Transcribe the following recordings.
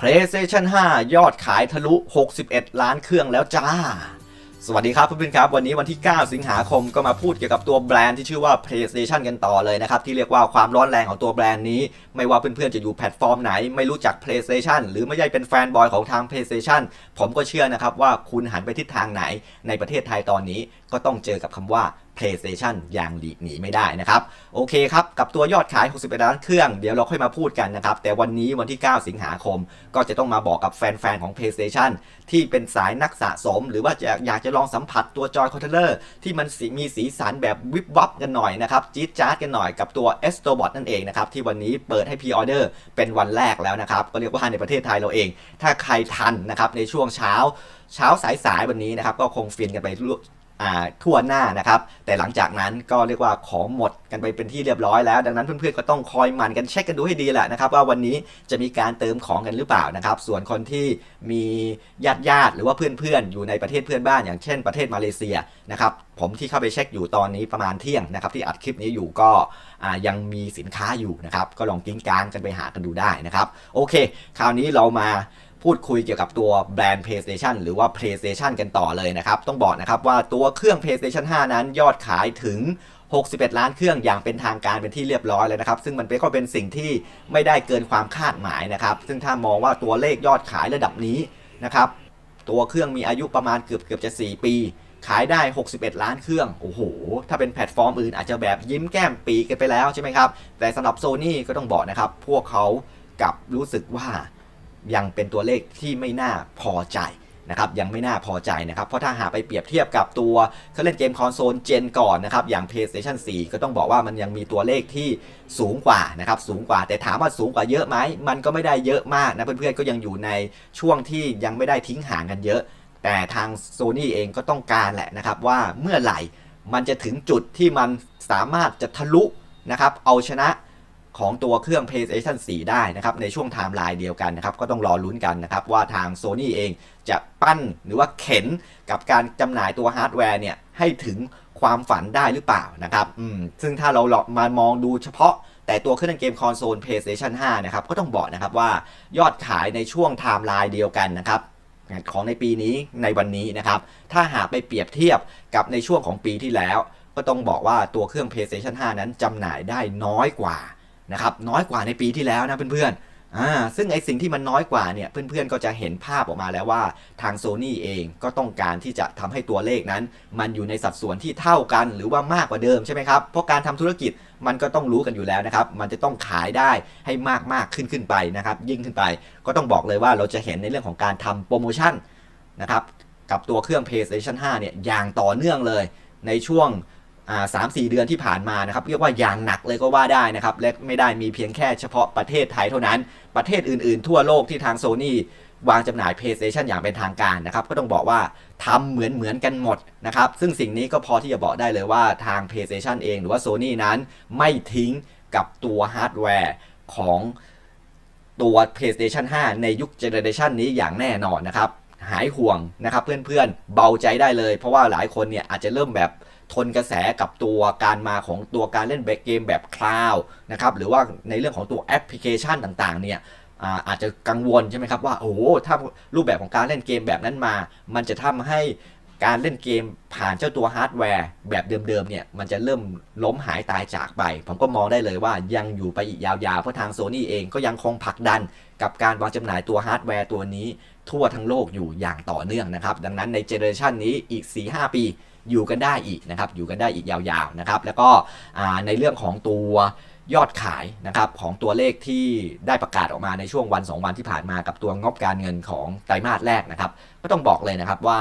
PlayStation 5 ยอดขายทะลุ 61 ล้านเครื่องแล้วจ้า สวัสดีครับเพื่อนๆครับ วันนี้วันที่ 9 สิงหาคมก็มาพูดเกี่ยวกับตัวแบรนด์ที่ชื่อว่า PlayStation กันต่อเลยนะครับ ที่เรียกว่าความร้อนแรงของตัวแบรนด์นี้ ไม่ว่าเพื่อนๆจะอยู่แพลตฟอร์มไหน ไม่รู้จัก PlayStation หรือไม่ใช่เป็นแฟนบอยของทาง PlayStation ผมก็เชื่อนะครับว่าคุณหันไปทิศทางไหนในประเทศไทยตอนนี้ก็ต้องเจอกับคำว่า PlayStation อย่างหลีกหนีไม่ได้นะครับ โอเคครับ กับตัวยอดขาย 61 ล้านเครื่อง เดี๋ยวเราค่อยมาพูดกันนะครับ แต่วันนี้วันที่ 9 สิงหาคม ก็จะต้องมาบอกกับแฟน ๆ ของ PlayStation ที่เป็นสายนักสะสม หรือว่าจะอยากจะลองสัมผัสตัวจอยคอนโทรลเลอร์ที่มันมีสีสันแบบวิบวับกันหน่อยนะครับ จี๊ดจ๊าดกันหน่อยกับตัว a s t r o b o t นั่นเองนะครับ ที่วันนี้เปิดให้พ r ออเดอร์เป็นวันแรกแล้วนะครับ ก็เรียกว่าในประเทศไทยเราเอง ถ้าใครทันนะครับในช่วงเช้าเช้าสายๆวันนี้นะครับก็คงฟินกันไป ทั่วหน้านะครับ แต่หลังจากนั้นก็เรียกว่าของหมดกันไปเป็นที่เรียบร้อยแล้ว ดังนั้นเพื่อนๆก็ต้องคอยหมันกันเช็คกันดูให้ดีแหละนะครับว่าวันนี้จะมีการเติมของกันหรือเปล่านะครับ ส่วนคนที่มีญาติญาติหรือว่าเพื่อนๆอยู่ในประเทศเพื่อนบ้าน อย่างเช่นประเทศมาเลเซียนะครับผมที่เข้าไปเช็คอยู่ตอนนี้ประมาณเที่ยงนะครับที่อัดคลิปนี้อยู่ก็ยังมีสินค้าอยู่นะครับก็ลองกิ้งกางกันไปหากันดูได้นะครับโอเค คราวนี้เรามา พูดคุยเกี่ยวกับตัวแบรนด์ PlayStation หรือว่า PlayStation กันต่อเลยนะครับ ต้องบอกนะครับว่าตัวเครื่อง PlayStation 5 นั้นยอดขายถึง 61 ล้านเครื่องอย่างเป็นทางการเป็นที่เรียบร้อยเลยนะครับ ซึ่งมันเป็นก็เป็นสิ่งที่ไม่ได้เกินความคาดหมายนะครับ ซึ่งถ้ามองว่าตัวเลขยอดขายระดับนี้นะครับตัวเครื่องมีอายุประมาณเกือบเกือบจะ 4 ปี ขายได้ 61 ล้านเครื่อง โอ้โห ถ้าเป็นแพลตฟอร์มอื่นอาจจะแบบยิ้มแก้มปีกันไปแล้วใช่ไหมครับ แต่สำหรับ Sony ก็ต้องบอกนะครับ พวกเขากับรู้สึกว่า ยังเป็นตัวเลขที่ไม่น่าพอใจนะครับยังไม่น่าพอใจนะครับเพราะถ้าหาไปเปรียบเทียบกับตัวเขาเล่นเกมคอนโซลเจนก่อนนะครับอย่าง PlayStation 4 ก็ต้องบอกว่ามันยังมีตัวเลขที่สูงกว่านะครับสูงกว่าแต่ถามว่าสูงกว่าเยอะไหมมันก็ไม่ได้เยอะมากนะเพื่อนๆก็ยังอยู่ในช่วงที่ยังไม่ได้ทิ้งห่างกันเยอะ แต่ทาง Sony เองก็ต้องการแหละนะครับว่าเมื่อไหร่มันจะถึงจุดที่มันสามารถจะทะลุนะครับเอาชนะ ของตัวเครื่อง PlayStation 4 ได้นะครับในช่วงไทม์ไลน์เดียวกันนะครับก็ต้องรอลุ้นกันนะครับว่าทาง Sony เองจะปั้นหรือว่าเข็นกับการจำหน่ายตัวฮาร์ดแวร์เนี่ยให้ถึงความฝันได้หรือเปล่านะครับอืมซึ่งถ้าเราลองมามองดูเฉพาะแต่ตัวเครื่องเล่นเกมคอนโซล PlayStation 5 นะครับ ก็ต้องบอกนะครับว่ายอดขายในช่วงไทม์ไลน์เดียวกันนะครับ ของในปีนี้ในวันนี้นะครับ ถ้าหากไปเปรียบเทียบกับในช่วงของปีที่แล้ว ก็ต้องบอกว่าตัวเครื่อง PlayStation 5 นั้นจำหน่ายได้น้อยกว่า นะครับน้อยกว่าในปีที่แล้วนะเพื่อนๆอ่าซึ่งไอสิ่งที่มันน้อยกว่าเนี่ยเพื่อนๆก็จะเห็นภาพออกมาแล้วว่าทาง Sony เองก็ต้องการที่จะทำให้ตัวเลขนั้น มันอยู่ในสัดส่วนที่เท่ากันหรือว่ามากกว่าเดิมใช่ไหมครับเพราะการทำธุรกิจมันก็ต้องรู้กันอยู่แล้วนะครับ มันจะต้องขายได้ให้มากมากขึ้นขึ้นไปนะครับ ยิ่งขึ้นไปก็ต้องบอกเลยว่าเราจะเห็นในเรื่องของการทำโปรโมชั่นนะครับกับตัวเครื่อง PlayStation 5 เนี่ยอย่างต่อเนื่องเลยในช่วง สามสี่เดือนที่ผ่านมานะครับเรียกว่าอย่างหนักเลยก็ว่าได้นะครับและไม่ได้มีเพียงแค่เฉพาะประเทศไทยเท่านั้น ประเทศอื่นๆ ทั่วโลกที่ทาง Sony วางจำหน่าย PlayStation อย่างเป็นทางการนะครับ ก็ต้องบอกว่าทำเหมือนเหมือนกันหมดนะครับ ซึ่งสิ่งนี้ก็พอที่จะบอกได้เลยว่าทาง PlayStation เองหรือว่า Sony นั้นไม่ทิ้งกับตัวฮาร์ดแวร์ของตัว PlayStation 5 ในยุคเจเนอเรชันนี้อย่างแน่นอนนะครับ หายห่วงนะครับเพื่อนๆเบาใจได้เลย เพราะว่าหลายคนเนี่ยอาจจะเริ่มแบบ ทนกระแสกับตัวการมาของตัวการเล่นแบบเกมแบบคลาวนะครับหรือว่าในเรื่องของตัวแอปพลิเคชันต่างๆเนี่ยอาอาจจะกังวลใช่ไหมครับว่าโอ้โหถ้ารูปแบบของการเล่นเกมแบบนั้นมา มันจะทำให้การเล่นเกมผ่านเจ้าตัวฮาร์ดแวร์แบบเดิมๆเนี่ยมันจะเริ่มล้มหายตายจากไป ผมก็มองได้เลยว่ายังอยู่ไปอีกยาวๆ เพราะทางโซนี่เองก็ยังคงผลักดันกับการวางจำหน่ายตัวฮาร์ดแวร์ตัวนี้ ทั่วทั้งโลกอยู่อย่างต่อเนื่องนะครับ ดังนั้นในเจเนอเรชันนี้อีก 4-5 ปีอยู่กันได้อีกนะครับ อยู่กันได้อีกยาวๆนะครับ แล้วก็ในเรื่องของตัวยอดขายนะครับของตัวเลขที่ได้ประกาศออกมาในช่วงวัน 2 วันที่ผ่านมากับตัวงบการเงินของไตรมาสแรกนะครับ ก็ต้องบอกเลยนะครับว่า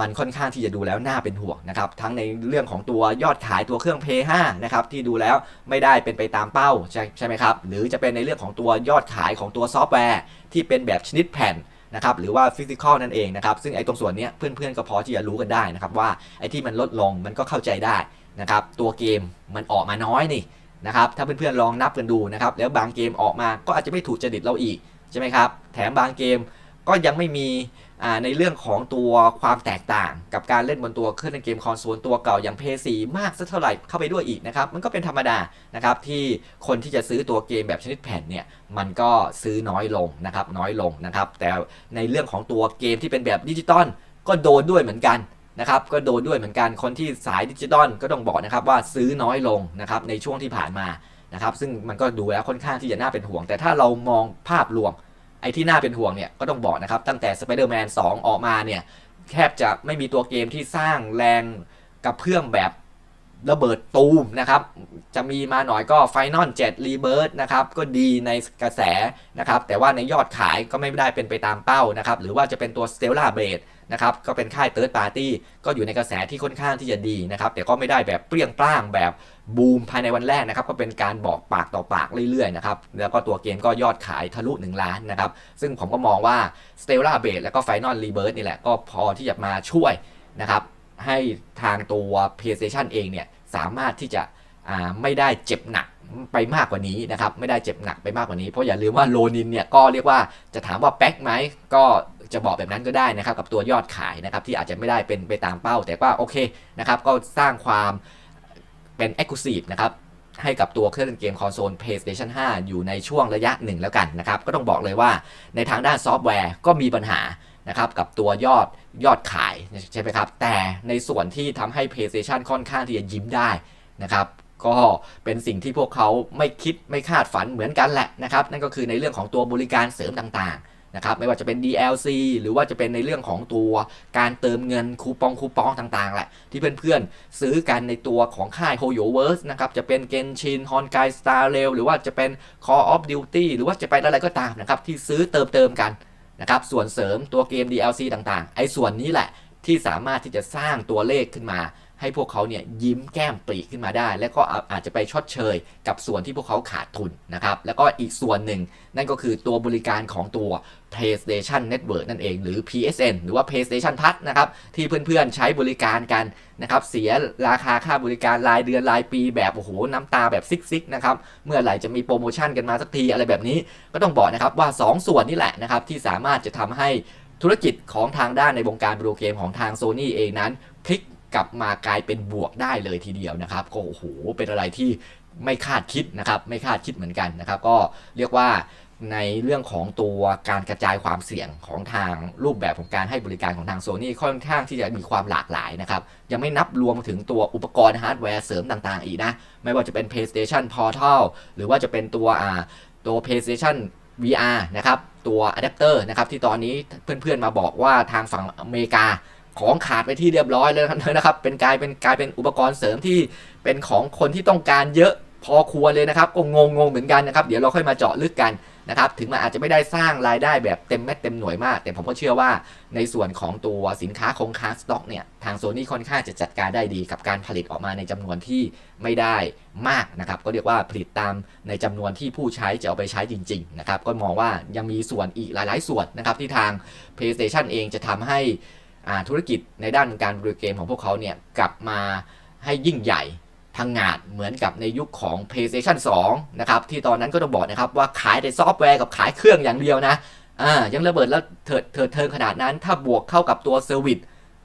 มันค่อนข้างที่จะดูแล้วน่าเป็นห่วงนะครับ ทั้งในเรื่องของตัวยอดขายตัวเครื่อง p l 5นะครับที่ดูแล้วไม่ได้เป็นไปตามเป้าใช่ใช่ไหมครับ หรือจะเป็นในเรื่องของตัวยอดขายของตัวซอฟต์แวร์ ที่เป็นแบบชนิดแผ่น นะครับหรือว่าฟิสิกอลนั่นเองนะครับซึ่งไอ้ตรงส่วนนี้เพื่อนๆก็พอที่จะรู้กันได้นะครับว่าไอ้ที่มันลดลงมันก็เข้าใจได้นะครับตัวเกมมันออกมาน้อยนี่นะครับถ้าเพื่อนๆลองนับกันดูนะครับแล้วบางเกมออกมาก็อาจจะไม่ถูกจริตเราอีกใช่ไหมครับแถมบางเกมก็ยังไม่มี ในเรื่องของตัวความแตกต่างกับการเล่นบนตัวเครื่องเล่นเกมคอนโซลตัวเก่าอย่าง p 4มากสักเท่าไหร่เข้าไปด้วยอีกนะครับมันก็เป็นธรรมดานะครับที่คนที่จะซื้อตัวเกมแบบชนิดแผ่นเนี่ยมันก็ซื้อน้อยลงนะครับน้อยลงนะครับแต่ในเรื่องของตัวเกมที่เป็นแบบดิจิตอลก็โดนด้วยเหมือนกันนะครับก็โดนด้วยเหมือนกันคนที่สายดิจิตอลก็ต้องบอกนะครับว่าซื้อน้อยลงนะครับในช่วงที่ผ่านมานะครับซึ่งมันก็ดูแล้วค่อนข้างที่จะน่าเป็นห่วง แต่ถ้าเรามองภาพรวม อ้ที่น่าเป็นห่วงเนี่ยก็ต้องบอกนะครับ ตั้งแต่ Spider-Man 2 ออกมาเนี่ยแทบจะไม่มีตัวเกมที่สร้างแรงกระเพื่อมแบบระเบิดตูมนะครับ จะมีมาหน่อยก็ Final 7 Rebirth นะครับ ก็ดีในกระแสนะครับ แต่ว่าในยอดขายก็ไม่ได้เป็นไปตามเป้านะครับ หรือว่าจะเป็นตัว Stellar Blade นะครับก็เป็นค่าย Third Party ก็อยู่ในกระแสที่ค่อนข้างที่จะดีนะครับแต่ก็ไม่ได้แบบเปรี้ยงปร้างแบบบูมภายในวันแรกนะครับก็เป็นการบอกปากต่อปากเรื่อยๆนะครับแล้วก็ตัวเกมก็ยอดขายทะลุ 1 ล้านนะครับซึ่งผมก็มองว่า Stella Blade แล้วก็ Final Rebirth นี่แหละก็พอที่จะมาช่วยนะครับให้ทางตัว PlayStation เองเนี่ยสามารถที่จะ ไม่ได้เจ็บหนักไปมากกว่านี้นะครับไม่ได้เจ็บหนักไปมากกว่านี้ เพราะอย่าลืมว่าโลนินเนี่ยก็เรียกว่าจะถามว่าแป๊กไหมก็จะบอกแบบนั้นก็ได้นะครับกับตัวยอดขายนะครับที่อาจจะไม่ได้เป็นไปตามเป้า แต่ว่าโอเคนะครับก็สร้างความเป็น Exclusive นะครับให้กับตัวเครื่องเล่นเกมคอนโซล PlayStation 5 อยู่ในช่วงระยะหนึ่งแล้วกันนะครับก็ต้องบอกเลยว่าในทางด้านซอฟต์แวร์ก็มีปัญหานะครับกับตัวยอดยอดขายใช่ไหมครับแต่ในส่วนที่ทำให้ PlayStation ค่อนข้างที่จะยิ้มได้นะครับ ก็เป็นสิ่งที่พวกเขาไม่คิดไม่คาดฝันเหมือนกันแหละนะครับ นั่นก็คือในเรื่องของตัวบริการเสริมต่างๆนะครับไม่ว่าจะเป็น DLC หรือว่าจะเป็นในเรื่องของตัวการเติมเงินคูปองคูปองต่างๆแหละที่เพื่อนๆซื้อกันในตัวของค่าย h o y o v e r s e นะครับจะเป็น Genshin Honkai Star Rail หรือว่าจะเป็น Call of Duty หรือว่าจะเป็นอะไรก็ตามนะครับที่ซื้อเติมเติมๆกันนะครับส่วนเสริมตัวเกม DLC ต่างๆ ไอ้ส่วนนี้แหละที่สามารถที่จะสร้างตัวเลขขึ้นมา ให้พวกเขาเนี่ยยิ้มแก้มปรีขึ้นมาได้ และก็อาจจะไปชดเชย กับส่วนที่พวกเขาขาดทุนนะครับแล้วก็อีกส่วนหนึ่ง นั่นก็คือตัวบริการของตัว PlayStation Network นั่นเอง หรือ PSN หรือว่า PlayStation Plus นะครับที่เพื่อนๆใช้บริการกันนะครับเสียราคาค่าบริการรายเดือนรายปีแบบโอ้โหน้ำตาแบบซิกๆนะครับเมื่อไหร่จะมีโปรโมชั่นกันมาสักทีอะไรแบบนี้ก็ต้องบอกนะครับว่า 2 ส่วนนี่แหละนะครับที่สามารถจะทำให้ธุรกิจของทางด้านในวงการวิดีโอเกมของทาง Sony เองนั้นพลิก กลับมากลายเป็นบวกได้เลยทีเดียวนะครับก็โอ้โหเป็นอะไรที่ไม่คาดคิดนะครับไม่คาดคิดเหมือนกันนะครับ ก็เรียกว่าในเรื่องของตัวการกระจายความเสี่ยงของทางรูปแบบของการให้บริการของทางโซนี่ค่อนข้างที่จะมีความหลากหลายนะครับ ยังไม่นับรวมถึงตัวอุปกรณ์ฮาร์ดแวร์เสริมต่างๆ อีกนะ ไม่ว่าจะเป็น PlayStation Portal หรือว่าจะเป็นตัวอ่าตัว PlayStation VR นะครับ ตัวอะแดปเตอร์นะครับ ที่ตอนนี้เพื่อนๆมาบอกว่าทางฝั่งอเมริกา ของขาดไปที่เรียบร้อยเลยนะครับ เป็นกลายเป็นกลายเป็นอุปกรณ์เสริมที่เป็นของคนที่ต้องการเยอะพอควรเลยนะครับก็งงงเหมือนกันนะครับ เดี๋ยวเราค่อยมาเจาะลึกกันนะครับ ถึงมันอาจจะไม่ได้สร้างรายได้แบบเต็มเม็ดเต็มหน่วยมาก แต่ผมก็เชื่อว่าในส่วนของตัวสินค้าคงค้างสต็อกเนี่ย ทางโซนี่ค่อนข้างจะจัดการได้ดีกับการผลิตออกมาในจำนวนที่ไม่ได้มากนะครับ ก็เรียกว่าผลิตตามในจำนวนที่ผู้ใช้จะเอาไปใช้จริง ๆ นะครับ ก็มองว่ายังมีส่วนอีกหลาย ๆ ส่วนนะครับที่ทาง PlayStation เองจะทำให้ ธุรกิจในด้านการบริเกมของพวกเขาเนี่ยกลับมาให้ยิ่งใหญ่พังงาดเหมือนกับในยุคของ PlayStation 2 นะครับ ที่ตอนนั้นก็ต้องบอกนะครับว่าขายแต่ซอฟต์แวร์กับขายเครื่องอย่างเดียวนะอ่ายังระเบิดแล้วเถิดเถิดเทิงขนาดนั้น ถ้าบวกเข้ากับตัวเซอร์วิส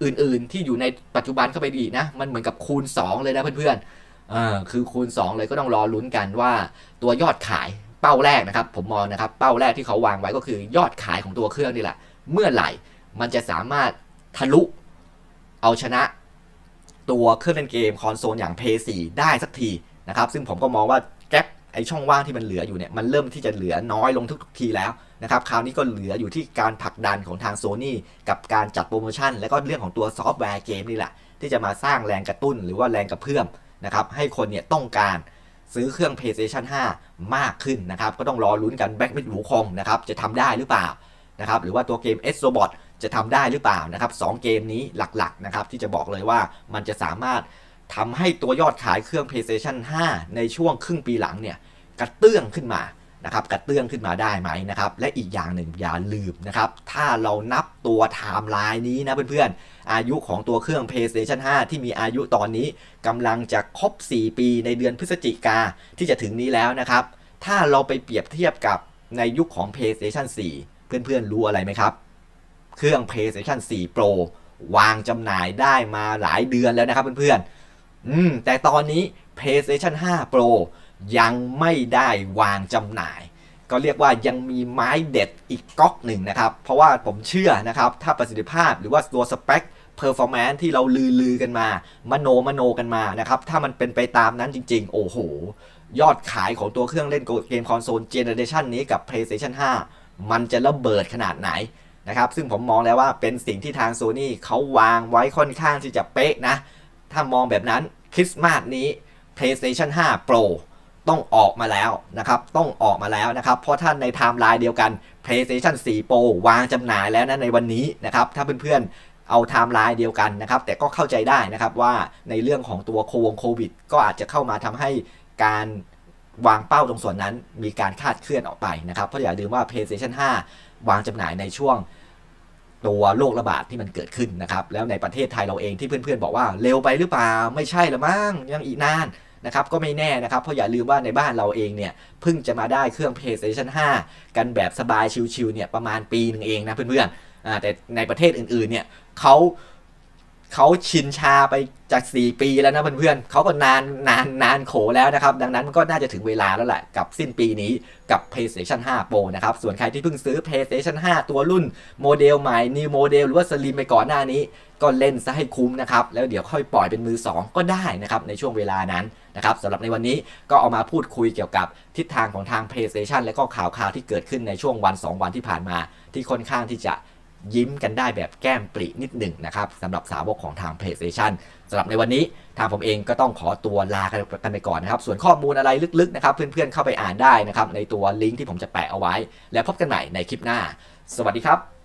อื่นๆ ที่อยู่ในปัจจุบันเข้าไปดีกนะ มันเหมือนกับคูณ 2 เลยนะเพื่อนๆอ่าคือคูณ 2 เลยก็ต้องรอลุ้นกันว่าตัวยอดขายเป้าแรกนะครับ ผมมองนะครับเป้าแรกที่เขาวางไว้ก็คือยอดขายของตัวเครื่องนี่แหละ เมื่อไหร่มันจะสามารถ ทะลุ เอาชนะตัวเครื่องเล่นเกมคอนโซลอย่าง p 4ได้สักทีนะครับ ซึ่งผมก็มองว่าแกลบไอช่องว่างที่มันเหลืออยู่เนี่ย มันเริ่มที่จะเหลือน้อยลงทุกทีแล้วนะครับ คราวนี้ก็เหลืออยู่ที่การผลักดันของทางโซ n y กับการจัดโปรโมชั่น แล้วก็เรื่องของตัวซอฟต์แวร์เกมนี่แหละ ที่จะมาสร้างแรงกระตุ้นหรือว่าแรงกระเพื่อมนะครับให้คนเนี่ยต้องการซื้อเครื่อง PlayStation 5 มากขึ้นนะครับ ก็ต้องรอลุ้นกันแบ็กมิดหูคงนะครับ จะทำได้หรือเปล่านะครับ หรือว่าตัวเกม s r o b o t จะทำได้หรือเปล่านะครับสองเกมนี้หลักๆนะครับที่จะบอกเลยว่ามันจะสามารถทำให้ตัวยอดขายเครื่อง PlayStation 5 ในช่วงครึ่งปีหลังเนี่ยกระเตื้องขึ้นมานะครับกระเตื้องขึ้นมาได้ไหมนะครับและอีกอย่างหนึ่งอย่าลืมนะครับถ้าเรานับตัวไทม์ไลน์นี้นะเพื่อนๆ อายุของตัวเครื่อง PlayStation 5 ที่มีอายุตอนนี้กำลังจะครบ 4 ปีในเดือนพฤศจิกาที่จะถึงนี้แล้วนะครับถ้าเราไปเปรียบเทียบกับในยุคของ PlayStation 4 เพื่อนๆรู้อะไรไหมครับ เครื่อง PlayStation 4 Pro วางจำหน่ายได้มาหลายเดือนแล้วนะครับเพื่อนๆอืมแต่ตอนนี้ PlayStation 5 Pro ยังไม่ได้วางจำหน่าย ก็เรียกว่ายังมีไม้เด็ดอีกก๊อกหนึ่งนะครับ เพราะว่าผมเชื่อนะครับ ถ้าประสิทธิภาพหรือว่าตัวสเปค performance ที่เราลือลือๆกันมา มโนมโนกันมานะครับ ถ้ามันเป็นไปตามนั้นจริง ๆ โอ้โห ยอดขายของตัวเครื่องเล่นเกมคอนโซลเจเนอเรชันนี้กับ PlayStation 5 มันจะระเบิดขนาดไหน นะครับซึ่งผมมองแล้วว่าเป็นสิ่งที่ทาง Sony เขาวางไว้ค่อนข้างที่จะเป๊ะนะ ถ้ามองแบบนั้นคริสต์มาสนี้ PlayStation 5 Pro ต้องออกมาแล้วนะครับ ต้องออกมาแล้วนะครับ เพราะถ้านในไทม์ไลน์เดียวกัน PlayStation 4 Pro วางจำหน่ายแล้วนะในวันนี้นะครับ ถ้าเพื่อนๆเอาไทม์ไลน์เดียวกันนะครับ แต่ก็เข้าใจได้นะครับว่าในเรื่องของตัวโควงโควิด ก็อาจจะเข้ามาทำให้การ วางเป้าตรงส่วนนั้นมีการคาดเคลื่อนออกไปนะครับ เพราะอย่าลืมว่า PlayStation 5 วางจำหน่ายในช่วงตัวโรคระบาดที่มันเกิดขึ้นนะครับ แล้วในประเทศไทยเราเองที่เพื่อนๆ บอกว่าเร็วไปหรือเปล่า ไม่ใช่ละมั้งยังอีกนานนะครับก็ไม่แน่นะครับ เพราะอย่าลืมว่าในบ้านเราเองเนี่ยเพิ่งจะมาได้เครื่อง PlayStation 5 กันแบบสบายชิวๆเนี่ยประมาณปีหนึ่งเองนะเพื่อนๆอ่าแต่ในประเทศอื่นๆเนี่ยเขา เขาชินชาไปจาก 4 ปีแล้วนะเพื่อนๆเขาก็นานนานนานโขแล้วนะครับ ดังนั้นก็น่าจะถึงเวลาแล้วแหละกับสิ้นปีนี้กับ PlayStation 5 Pro นะครับ ส่วนใครที่เพิ่งซื้อ PlayStation 5 ตัวรุ่นโมเดลใหม่ New โมเดลหรือว่าสลิมไปก่อนหน้านี้ ก็เล่นซะให้คุ้มนะครับ แล้วเดี๋ยวค่อยปล่อยเป็นมือ 2 ก็ได้นะครับในช่วงเวลานั้นนะครับสำหรับในวันนี้ก็เอามาพูดคุยเกี่ยวกับทิศทางของทาง PlayStation และก็ข่าวข่าวๆที่เกิดขึ้นในช่วงวัน 2 วันที่ผ่านมา ที่ค่อนข้างที่จะ ยิ้มกันได้แบบแก้มปรินิดหนึ่งนะครับสำหรับสาวกของทาง PlayStation สำหรับในวันนี้ทางผมเองก็ต้องขอตัวลากันไปก่อนนะครับ ส่วนข้อมูลอะไรลึกๆนะครับ เพื่อนๆเข้าไปอ่านได้นะครับในตัวลิงก์ที่ผมจะแปะเอาไว้ แล้วพบกันใหม่ในคลิปหน้า สวัสดีครับ